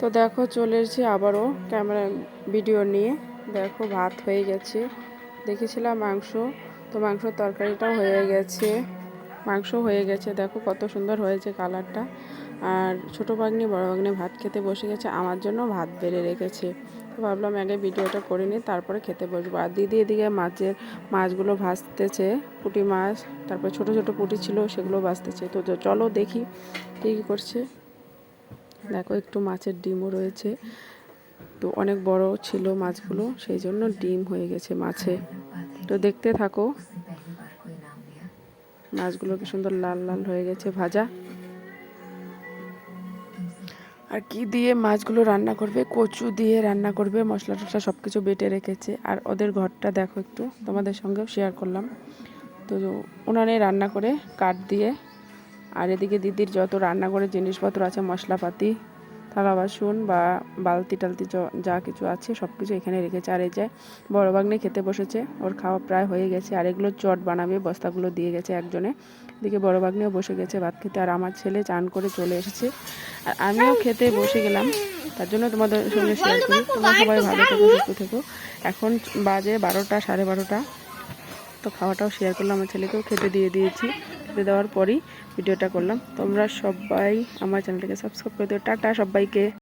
তো দেখো, চলে এসেছি আবারও ক্যামেরা ভিডিও নিয়ে। দেখো, ভাত হয়ে গেছে। দেখেছিলাম মাংস। তো মাংস তরকারিটাও হয়ে গেছে। মাংস হয়ে গেছে। দেখো, কত সুন্দর হয়েছে কালারটা। আর ছোটো ভাগ্নি, বড় ভাগ্নি ভাত খেতে বসে গেছে। আমার জন্য ভাত বেড়ে রেখেছে। তো ভাবলাম আগে ভিডিওটা করে নিই, তারপরে খেতে বসবো। আর দিদি এদিকে মাছের মাছগুলো ভাজতেছে, পুঁটি মাছ, তারপর ছোট ছোট পুঁটি ছিল, সেগুলো ভাজতেছে। তো চলো দেখি কী করছে। দেখো, একটু মাছের ডিমও রয়েছে। তো অনেক বড় ছিল মাছগুলো, সেই জন্য ডিম হয়ে গেছে মাছে। তো দেখতে থাকো, মাছগুলো কি সুন্দর লাল লাল হয়ে গেছে ভাজা। আর কি দিয়ে মাছগুলো রান্না করবে, কচু দিয়ে রান্না করবে, মশলা টশলা সব কিছু বেটে রেখেছে। আর ওদের ঘরটা দেখো একটু, তোমাদের সঙ্গেও শেয়ার করলাম। তো উনানে রান্না করে কাঠ দিয়ে আর এদিকে দিদির যত রান্না করে জিনিসপত্র আছে, মশলাপাতি থালা বাসন বা বালতি টালতি যা কিছু আছে সব কিছু এখানে রেখেছে। আর এই যে বড় বাগনে খেতে বসেছে, ওর খাওয়া প্রায় হয়ে গেছে। আর এগুলো চট বানাবে, বস্তাগুলো দিয়ে গেছে একজনে। এদিকে বড় বাগনেও বসে গেছে ভাত খেতে। আর আমার ছেলে চান করে চলে এসেছে। আর আমিও খেতে বসে গেলাম। তার জন্য তোমাদের সঙ্গে শেয়ার করি। তোমরা সবাই ভালো থেকো, সুস্থ থেকো। এখন বাজে বারোটা, সাড়ে বারোটা। তো খাওয়াটাও শেয়ার করলাম। আমার ছেলেকেও খেতে দিয়ে দিয়েছি। খেতে দেওয়ার পরই ভিডিওটা করলাম। তোমরা সবাই আমার চ্যানেলটাকে সাবস্ক্রাইব করে দিও। টাটা সবাইকে।